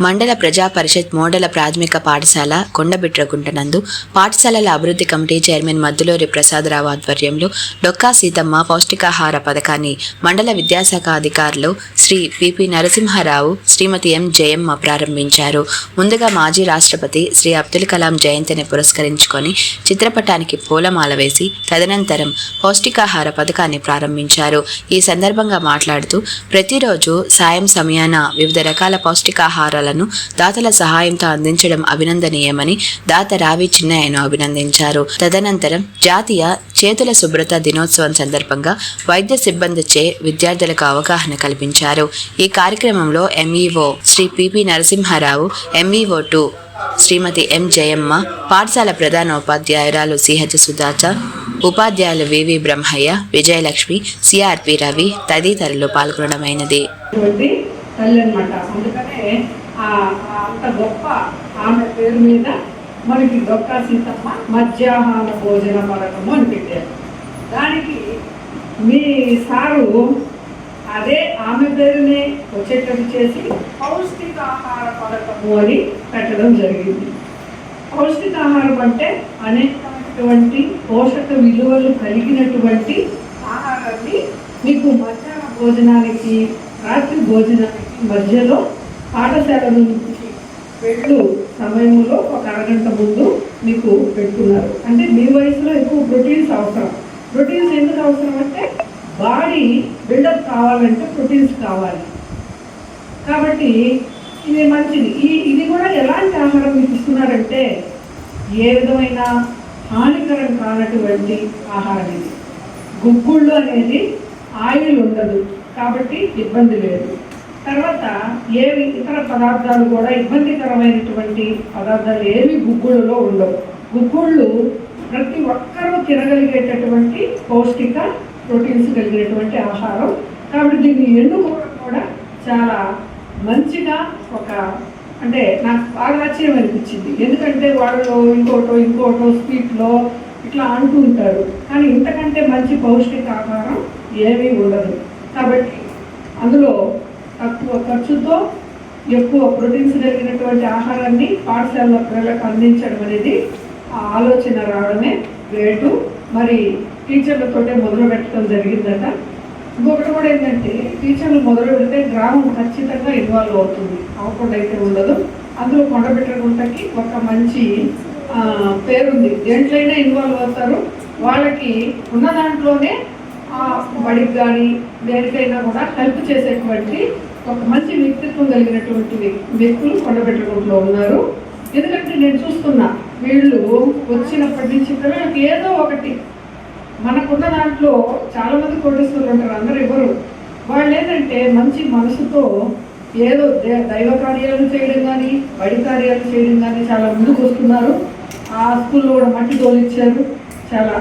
మండల ప్రజా పరిషత్ మోడల ప్రాథమిక పాఠశాల కొండబిట్రగుంట నందు పాఠశాలల అభివృద్ధి కమిటీ చైర్మన్ మద్దులూరి ప్రసాదరావు ఆధ్వర్యంలో డొక్కా సీతమ్మ పౌష్టికాహార పథకాన్ని మండల విద్యాశాఖ అధికారులు శ్రీ పిపి నరసింహారావు శ్రీమతి ఎం. జయమ్మ ప్రారంభించారు. ముందుగా మాజీ రాష్ట్రపతి శ్రీ అబ్దుల్ కలాం జయంతిని పురస్కరించుకొని చిత్రపటానికి పూలమాల వేసి తదనంతరం పౌష్టికాహార పథకాన్ని ప్రారంభించారు. ఈ సందర్భంగా మాట్లాడుతూ ప్రతిరోజు సాయం సమయాన వివిధ రకాల పౌష్టికాహారాల పౌష్టికాహారాలను దాతల సహాయంతో అందించడం అభినందనీయమని దాత రావి చిన్నయ్యను అభినందించారు. తదనంతరం జాతీయ చేతుల శుభ్రత దినోత్సవం సందర్భంగా వైద్య సిబ్బందిచే విద్యార్థులకు అవగాహన కల్పించారు. ఈ కార్యక్రమంలో MEO Shri PP Narasimha Rao MEO two Shrimati M Jayamma పాఠశాల ప్రధాన ఉపాధ్యాయురాలు సిహెచ్ సుధాచ ఉపాధ్యాయులు వివి బ్రహ్మయ్య విజయలక్ష్మి సిఆర్పి రవి తదితరులు పాల్గొనడమైనది. అంటే అంత గొప్ప ఆమె పేరు మీద మనకి డొక్కా సీతమ్మ మధ్యాహ్న భోజన పథకము అని పెట్టారు. దానికి మీ సారు అదే ఆమె పేరునే వచ్చేటట్టు చేసి పౌష్టికాహార పథకము అని పెట్టడం జరిగింది. పౌష్టికాహారం అంటే అనేకమైనటువంటి పోషక విలువలు కలిగినటువంటి ఆహారాన్ని మీకు మధ్యాహ్న భోజనానికి రాత్రి భోజనానికి మధ్యలో పాఠశాల నుంచి వెళ్ళు సమయంలో ఒక అరగంట ముందు మీకు పెడుతున్నారు. అంటే మీ వయసులో ఎక్కువ ప్రోటీన్స్ అవసరం. ప్రోటీన్స్ ఎందుకు అవసరం అంటే బాడీ బిల్డప్ కావాలంటే ప్రోటీన్స్ కావాలి. కాబట్టి ఇది మంచిది. ఈ ఇది కూడా ఎలాంటి ఆహారం మీకు ఇస్తున్నారంటే ఏ విధమైన హానికరం కానటువంటి ఆహారం ఇది. గుగ్గుళ్ళు అనేది ఆయిల్ ఉండదు. కాబట్టి ఇబ్బంది లేదు. తర్వాత ఏవి ఇతర పదార్థాలు కూడా ఇబ్బందికరమైనటువంటి పదార్థాలు ఏవి గుగ్గుళ్ళలో ఉండవు. గుగ్గుళ్ళు ప్రతి ఒక్కరూ తినగలిగేటటువంటి పౌష్టిక ప్రోటీన్స్ కలిగినటువంటి ఆహారం. కాబట్టి దీన్ని ఎన్నుకోవడం కూడా చాలా మంచిగా ఒక అంటే నాకు బాగా ఆశ్చర్యం అనిపించింది. ఎందుకంటే వాళ్ళు ఇంకోటో ఇంకోటో స్వీట్లో ఇట్లా అంటూ ఉంటారు. కానీ ఇంతకంటే మంచి పౌష్టిక ఆహారం ఏమీ ఉండదు. కాబట్టి అందులో తక్కువ ఖర్చుతో ఎక్కువ ప్రోటీన్స్ కలిగినటువంటి ఆహారాన్ని పాఠశాల పిల్లలకు అందించడం అనేది ఆ ఆలోచన రావడమే రేటు మరి టీచర్లతోటే మొదలు పెట్టడం జరిగిందట. ఇంకొకటి కూడా ఏంటంటే టీచర్లు మొదలు పెడితే గ్రామం ఖచ్చితంగా ఇన్వాల్వ్ అవుతుంది. అవ్వకుండా అయితే ఉండదు. అందులో కొండబెట్టగుంటకి ఒక మంచి పేరుంది. దేంట్లైనా ఇన్వాల్వ్ అవుతారు. వాళ్ళకి ఉన్న దాంట్లోనే బడికి కానీ దేనికైనా కూడా హెల్ప్ చేసేటువంటి ఒక మంచి వ్యక్తిత్వం కలిగినటువంటి వ్యక్తులు కొండబెట్టగుంటలో ఉన్నారు. ఎందుకంటే నేను చూస్తున్నా వీళ్ళు వచ్చినప్పటి నుంచి పిల్లలకి ఏదో ఒకటి. మనకున్న దాంట్లో చాలామంది కోటేశ్వరులు ఉంటారు అందరూ ఎవరు? వాళ్ళు ఏంటంటే మంచి మనసుతో ఏదో దైవ కార్యాలు చేయడం కానీ బడి కార్యాలు చేయడం కానీ చాలా ముందుకు వస్తున్నారు ఆ స్కూల్లో కూడా మట్టి తోలిచ్చారు. చాలా